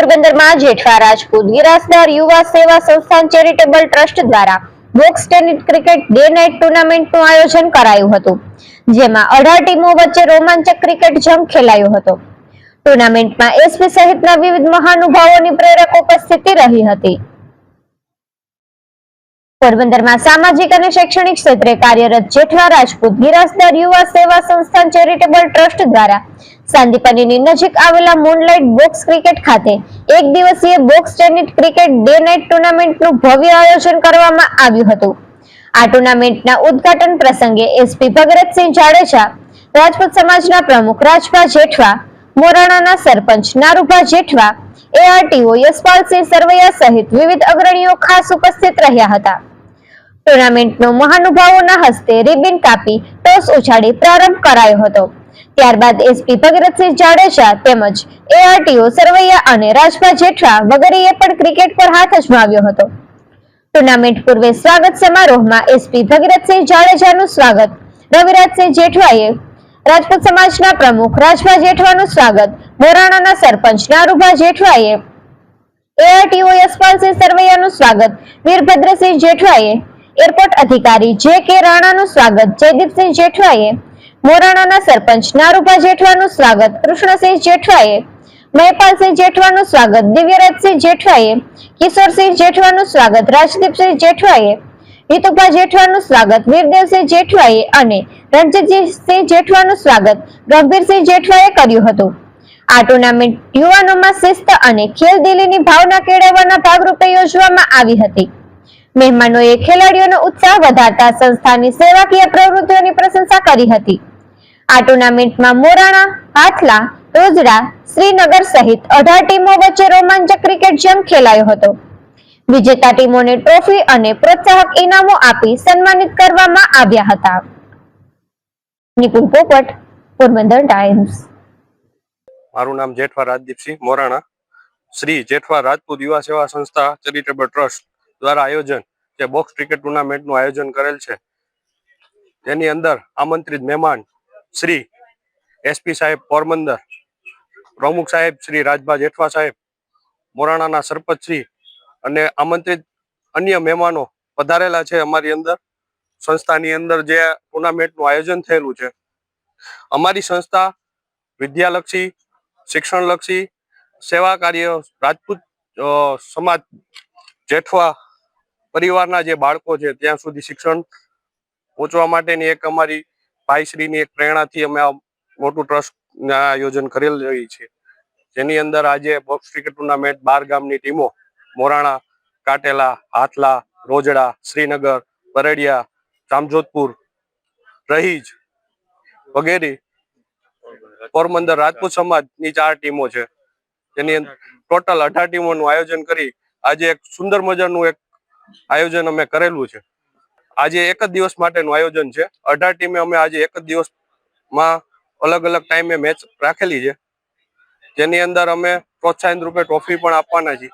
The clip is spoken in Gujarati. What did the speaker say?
પોરબંદરમાં જેઠવા રાજપૂત ગિરાસદાર યુવા સેવા સંસ્થાન ચેરિટેબલ ટ્રસ્ટ દ્વારા box tennis cricket day night ટુર્નામેન્ટનું આયોજન કરાયું હતું, જેમાં અઢાર ટીમો વચ્ચે રોમાંચક ક્રિકેટ જંગ ખેલાયો હતો. ટુર્નામેન્ટમાં એસપી સહિતના વિવિધ મહાનુભાવોની પ્રેરક ઉપસ્થિતિ રહી હતી. પોરબંદરમાં સામાજિક અને શૈક્ષણિક ક્ષેત્રે કાર્યરત જેઠવા રાજપૂત ગિરાસદાર યુવા સેવા સંસ્થાન ચેરિટેબલ ટ્રસ્ટ દ્વારા સાંદીપનીની નજીક આવેલા મૂનલાઇટ બોક્સ ક્રિકેટ ખાતે એક દિવસીય box tennis cricket day night ટુર્નામેન્ટનું ભવ્ય આયોજન કરવામાં આવ્યું હતું. આ ટુર્નામેન્ટના ઉદ્ઘાટન પ્રસંગે એસપી ભગરતસિંહ જાડેજા, રાજપૂત સમાજના પ્રમુખ રાજભા જેઠવા, મોરાણાના સરપંચ નારુભા જેઠવા એઆરટીઓ યશપાલસિંહ સરવૈયા સહિત વિવિધ અગ્રણીઓ ખાસ ઉપસ્થિત રહ્યા હતા. ટુર્નામેન્ટનો મહાનુભાવોના હસ્તે રિબિન કાપી ટોસ ઉછાળી પ્રારંભ કરાયો હતો. ત્યારબાદ એસપી ભગીરથસિંહ જાડેજા તેમજ એઆરટીઓ સરવૈયા અને રાજભા જેઠવા વગેરેએ પણ ક્રિકેટ પર હાથ અજમાવ્યો હતો. ટુર્નામેન્ટ પૂર્વે સ્વાગત સમારોહમાં એસપી ભગીરથસિંહ જાડેજાનું સ્વાગત, રવિરાજસિંહ જેઠવાએ, રાજપૂત સમાજના પ્રમુખ રાજભા જેઠવાનું સ્વાગત મોરાણાના સરપંચ નારુભા જેઠવાએ એઆરટીઓ યશપાલસિંહ સરવૈયાનું સ્વાગત. વીરભદ્રસિંહ જેઠવાએ એરપોર્ટ અધિકારી જે કે રાણાનું સ્વાગત. જયદીપસિંહ જેઠવાએ મોરાણાના સરપંચ નારુભા જેઠવાનું સ્વાગત. કૃષ્ણસિંહ જેઠવાએ મહેપાલસિંહ જેઠવાનું સ્વાગત. દિવ્યરાજસિંહ જેઠવાએ કિશોરસિંહ જેઠવાનું સ્વાગત. રાજદીપસિંહ જેઠવાએ હિતુભા જેઠવાનું સ્વાગત. વીરદેવસિંહ જેઠવાએ અને રણજીતસિંહ જેઠવાનું સ્વાગત. ગંભીરસિંહ જેઠવાએ કર્યું હતું. આ ટુર્નામેન્ટ યુવાનોમાં શિસ્ત અને ખેલદિલીની ભાવના કેળવવાના ભાગરૂપે યોજવામાં આવી હતી. મહેમાનોએ ખેલાડીઓનો ઉત્સાહ વધારતા સંસ્થાની સેવાકીય પ્રવૃત્તિઓની પ્રશંસા કરી હતી. આ ટુર્નામેન્ટમાં મોરાણા, હાથલા, રોજડા, શ્રીનગર સહિત અઢાર ટીમો વચ્ચે રોમાંચક ક્રિકેટ જેમ ખેલાયો હતો. વિજેતા ટીમોને ટ્રોફી અને પ્રોત્સાહક ઇનામો આપી સન્માનિત કરવામાં આવ્યા હતા. નિપુલ પોપટ, પોરબંદર ટાઈમ્સ. મારું નામ જેઠવા રાજદીપસિંહ મોરાણા. શ્રી જેઠવા રાજપૂત યુવા સેવા સંસ્થા ચેરિટેબલ ટ્રસ્ટ દ્વારા આયોજન જે બોક્સ ક્રિકેટ ટુર્નામેન્ટનું આયોજન કરેલ છે. તેની અંદર આમંત્રિત મહેમાન શ્રી એસપી સાહેબ પોરબંદર, પ્રમુખ સાહેબ શ્રી રાજભા જેઠવા સાહેબ, મોરાણાના સરપંચ શ્રી અને આમંત્રિત અન્ય મહેમાનો પધારેલા છે અમારી અંદર. સંસ્થાની અંદર જે ટુર્નામેન્ટનું આયોજન થયેલું છે. અમારી સંસ્થા વિદ્યાલક્ષી શિક્ષણલક્ષી સેવા કાર્ય રાજપૂત સમાજ જેઠવા પરિવારના જે બાળકો છે, ત્યાં સુધી શિક્ષણ પહોંચવા માટેની એક અમારી ભાઈશ્રીની એક પ્રેરણાથી અમે આ મોટું ટ્રસ્ટ આયોજન કરેલ રહી છે. જેની અંદર આજે બોક્સ ક્રિકેટ ટુર્નામેન્ટ બાર ગામની ટીમો મોરાણા, કાટેલા, હાથલા, રોજડા, શ્રીનગર, બરડિયા, જામજોધપુર, રહીજ વગેરે પોરબંદર રાજપૂત સમાજની ચાર ટીમો છે. જેની અંદર ટોટલ અઢાર ટીમોનું આયોજન કરી આજે એક સુંદર મજાનું એક આયોજન અમે કરેલું છે. આજે એક જ દિવસ માટેનું આયોજન છે. અઢાર ટીમે અમે આજે એક જ દિવસમાં અલગ અલગ ટાઈમે મેચ રાખેલી છે. જેની અંદર અમે પ્રોત્સાહન રૂપે ટ્રોફી પણ આપવાના છીએ.